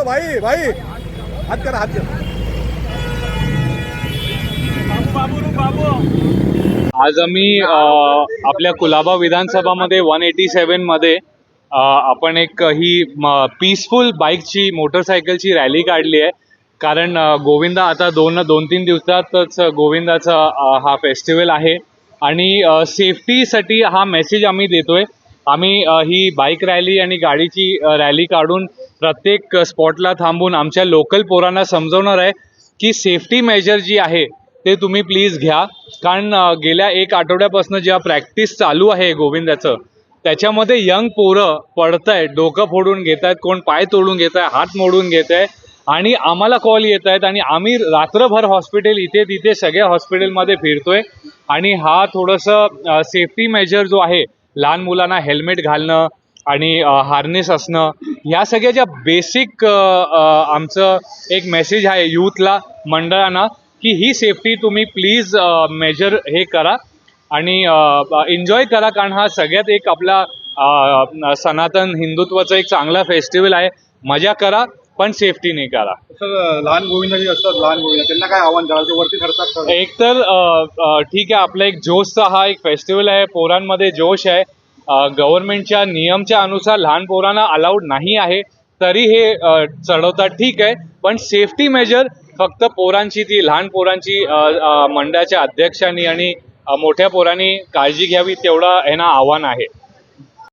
हो, भाई भाई. हात करा हात करा. आज आम्ही आपल्या कुलाबा विधानसभामध्ये वन एटी सेवनमध्ये आपण एक ही पीसफुल बाईकची मोटरसायकलची रॅली काढली आहे. कारण गोविंदा आता दोन दोन तीन दिवसातच गोविंदाचा हा फेस्टिवल आहे. आणि सेफ्टीसाठी हा मेसेज आम्ही देतोय. आम्ही ही बाईक रॅली आणि गाडीची रॅली काढून प्रत्येक स्पॉटला थांबून आमच्या लोकल पोरांना समजवणार आहे की सेफ्टी मेजर जी आहे ते तुम्ही प्लीज घ्या. कारण गेल्या एक आठवड्यापासून ज्या प्रॅक्टिस चालू आहे गोविंदाचं त्याच्यामध्ये यंग पोरं पडत आहेत डोकं फोडून घेत आहेत कोण पाय तोडून घेत आहे हात मोडून घेत आहे आणि आम्हाला कॉल येत आहेत आणि आम्ही रात्रभर हॉस्पिटल इथे तिथे सगळ्या हॉस्पिटलमध्ये फिरतोय. आणि हा थोडंसं सेफ्टी मेजर जो आहे लहान मुलांना हेल्मेट घालणं आणि हार्नेस असणं ह्या सगळ्या ज्या बेसिक आमचं एक मेसेज आहे यूथला मंडळांना की ही सेफ्टी तुम्ही प्लीज मेजर हे करा आणि एन्जॉय करा. कारण हा सगळ्यात एक आपला सनातन हिंदुत्वाचा एक चांगला फेस्टिवल आहे. मजा करा पण सेफ्टीने करा. सर लहान गोविंद जे असतात लहान गोविंद त्यांना काय आव्हान कराल? ते वरती ठरतात? एक तर ठीक आहे आपला एक जोशचा हा एक फेस्टिवल आहे. पोरांमध्ये जोश आहे. गव्हर्नमेंटच्या नियमच्या अनुसार लहान पोरांना अलाउड नाही आहे तरी हे चढवतात ठीक आहे पण सेफ्टी मेजर फक्त पोरांची ती लहान पोरांची मंडळाच्या अध्यक्षांनी आणि मोठ्या पोरांनी काळजी घ्यावी तेवढं यांना आव्हान आहे.